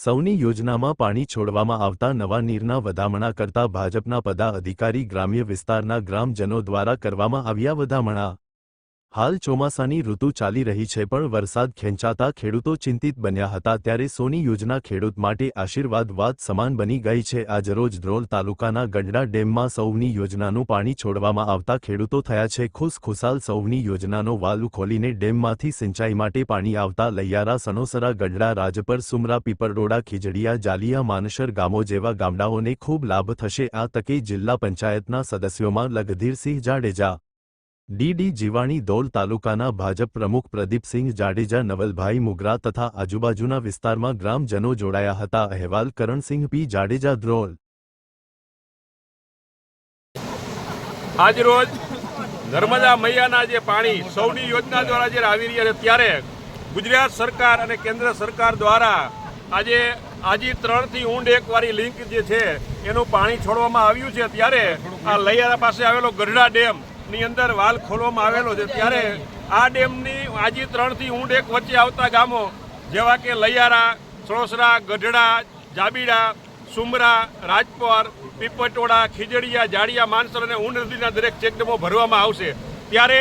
સૌની યોજનામાં પાણી છોડવામાં આવતા નવા નીરના વધામણા કરતા ભાજપના પદા અધિકારી ગ્રામ્ય વિસ્તારના ગ્રામજનો દ્વારા કરવામાં આવ્યા વધામણા. હાલ ચોમાસાની ઋતુ ચાલી રહી છે પણ વરસાદ ખેંચાતા ખેડૂતો ચિંતિત બન્યા હતા ત્યારે સોની યોજના ખેડૂત માટે આશીર્વાદ વાત સમાન બની ગઈ છે. આજરોજ ધ્રોલ તાલુકાના ગઢડા ડેમમાં સૌની યોજનાનું પાણી છોડવામાં આવતા ખેડૂતો થયા છે. ખુશખુશાલ સૌની યોજનાનો વાલુ ખોલીને ડેમમાંથી સિંચાઈ માટે પાણી આવતા લૈયારા સનોસરા ગઢડા, રાજપર, સુમરા, પીપરડોડા, ખીજડીયા, જાલિયા, માનસર ગામો જેવા ગામડાઓને ખૂબ લાભ થશે. આ તકે જિલ્લા પંચાયતના સદસ્યોમાં લગધીરસિંહ જાડેજા ડીડી જીવાણી દોલ તાલુકાના ભાજપ પ્રમુખ પ્રદીપસિંહ જાડેજા, નવલભાઈ મુગરા તથા આજુબાજુના વિસ્તારમાં ગ્રામજનો જોડાયા હતા. અહેવાલ કરણસિંહ પી. જાડેજા, ધ્રોલ. આજરોજ નર્મદા મૈયાના જે પાણી સૌની યોજના દ્વારા જે આવી રહ્યા છે, ત્યારે ગુજરાત સરકાર અને કેન્દ્ર સરકાર દ્વારા આજે આજે ત્રણથી ઊંડ એક વાળી લિંક જે છે, એનું પાણી છોડવામાં આવ્યું છે. ત્યારે આ લૈયારા પાસે આવેલો ગઢડા ડેમ ની અંદર વાલ ખોલવામાં આવેલો છે. ત્યારે આ ડેમની આજી ત્રણથી ઊંડ એક વચ્ચે આવતા ગામો જેવા કે લૈયારા સળોસરા ગઢડા, જાબીડા, સુમરા, રાજપર પીપટોડા ખીજડીયા, જાડિયા માનસર અને ઊંડ નદીના દરેક ચેકડેમો ભરવામાં આવશે. ત્યારે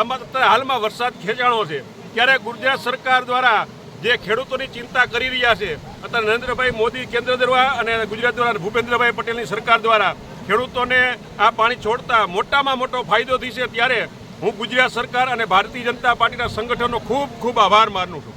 અત્યારે હાલમાં વરસાદ ખેંચાણો છે. ત્યારે ગુજરાત સરકાર દ્વારા જે ખેડૂતોની ચિંતા કરી રહ્યા છે, અત્યારે નરેન્દ્રભાઈ મોદી કેન્દ્ર દ્વારા અને ગુજરાત દ્વારા ભૂપેન્દ્રભાઈ પટેલની સરકાર દ્વારા ખેડૂતોને આ પાણી છોડતા મોટામાં મોટો ફાયદો થશે ત્યારે હું ગુજરાત સરકાર અને ભારતીય જનતા પાર્ટીના સંગઠનનો ખૂબ ખૂબ આભાર માનું છું.